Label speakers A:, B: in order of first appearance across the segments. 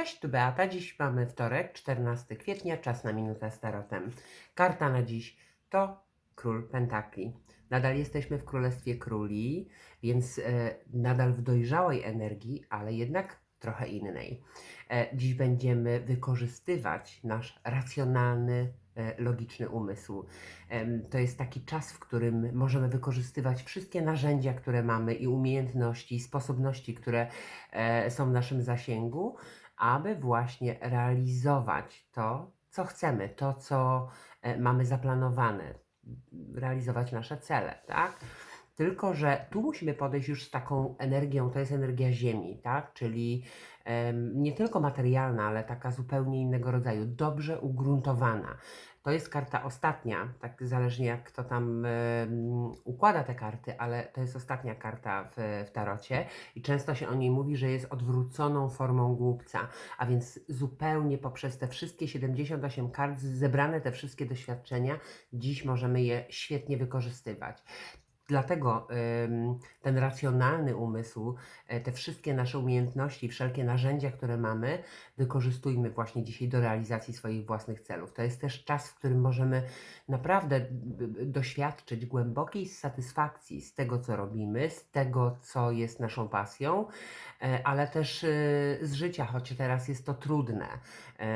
A: Cześć, tu Beata. Dziś mamy wtorek, 14 kwietnia, czas na minutę z tarotem. Karta na dziś to Król Pentakli. Nadal jesteśmy w Królestwie Króli, więc e, nadal w dojrzałej energii, ale jednak trochę innej. E, dziś będziemy wykorzystywać nasz racjonalny, e, logiczny umysł. To jest taki czas, w którym możemy wykorzystywać wszystkie narzędzia, które mamy i umiejętności, i sposobności, które e, są w naszym zasięgu, aby właśnie realizować to, co chcemy, to, co e, mamy zaplanowane, realizować nasze cele, tak? Tylko, że tu musimy podejść już z taką energią, to jest energia Ziemi, tak? Czyli em, nie tylko materialna, ale taka zupełnie innego rodzaju, dobrze ugruntowana. To jest karta ostatnia, tak zależnie jak kto tam układa te karty, ale to jest ostatnia karta w, w tarocie i często się o niej mówi, że jest odwróconą formą głupca, a więc zupełnie poprzez te wszystkie 78 kart, zebrane te wszystkie doświadczenia, dziś możemy je świetnie wykorzystywać. Dlatego ten racjonalny umysł, e, te wszystkie nasze umiejętności, wszelkie narzędzia, które mamy, wykorzystujmy właśnie dzisiaj do realizacji swoich własnych celów. To jest też czas, w którym możemy naprawdę doświadczyć głębokiej satysfakcji z tego, co robimy, z tego, co jest naszą pasją, e, ale też e, z życia, choć teraz jest to trudne.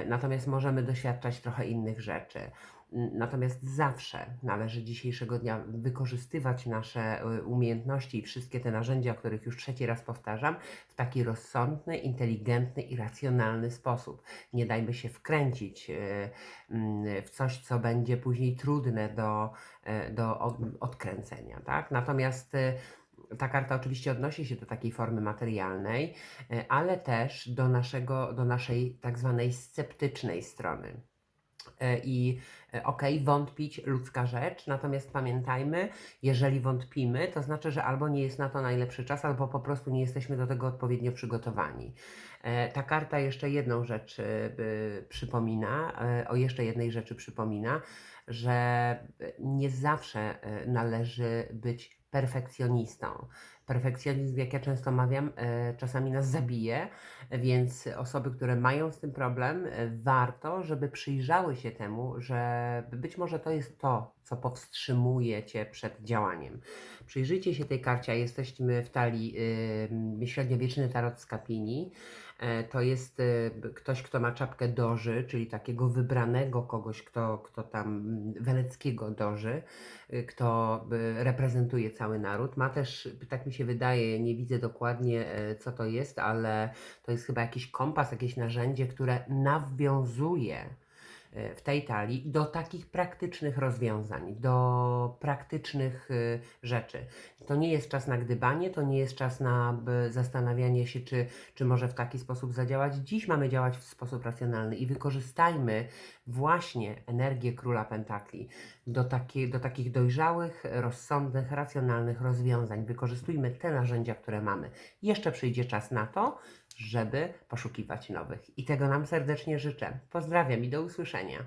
A: Natomiast możemy doświadczać trochę innych rzeczy. Natomiast zawsze należy dzisiejszego dnia wykorzystywać nasze y, umiejętności i wszystkie te narzędzia, o których już trzeci raz powtarzam, w taki rozsądny, inteligentny i racjonalny sposób. Nie dajmy się wkręcić y, mm, w coś, co będzie później trudne do, y, do od- odkręcenia. Tak? Natomiast ta karta oczywiście odnosi się do takiej formy materialnej, ale też do, naszego, do naszej tak zwanej sceptycznej strony. E, I e, okej, wątpić ludzka rzecz, natomiast pamiętajmy, jeżeli wątpimy, to znaczy, że albo nie jest na to najlepszy czas, albo po prostu nie jesteśmy do tego odpowiednio przygotowani. E, Ta karta jeszcze jedną rzecz przypomina, o jeszcze jednej rzeczy przypomina, że nie zawsze należy być perfekcjonistą. Perfekcjonizm, jak ja często mawiam, e, czasami nas zabije, więc osoby, które mają z tym problem, e, warto, żeby przyjrzały się temu, że być może to jest to, co powstrzymuje cię przed działaniem. Przyjrzyjcie się tej karcie, jesteśmy w talii y, średniowieczny tarot z Kapini. E, To jest ktoś, kto ma czapkę doży, czyli takiego wybranego kogoś, kto, kto tam mm, weneckiego doży, kto reprezentuje cały naród. Ma też, tak mi się wydaje, nie widzę dokładnie e, co to jest, ale to jest chyba jakiś kompas, jakieś narzędzie, które nawiązuje w tej talii do takich praktycznych rozwiązań, do praktycznych y, rzeczy. To nie jest czas na gdybanie, to nie jest czas na zastanawianie się, czy, czy może w taki sposób zadziałać. Dziś mamy działać w sposób racjonalny i wykorzystajmy właśnie energię króla Pentakli do, takie, do takich dojrzałych, rozsądnych, racjonalnych rozwiązań. Wykorzystujmy te narzędzia, które mamy. Jeszcze przyjdzie czas na to, żeby poszukiwać nowych. I tego nam serdecznie życzę. Pozdrawiam i do usłyszenia.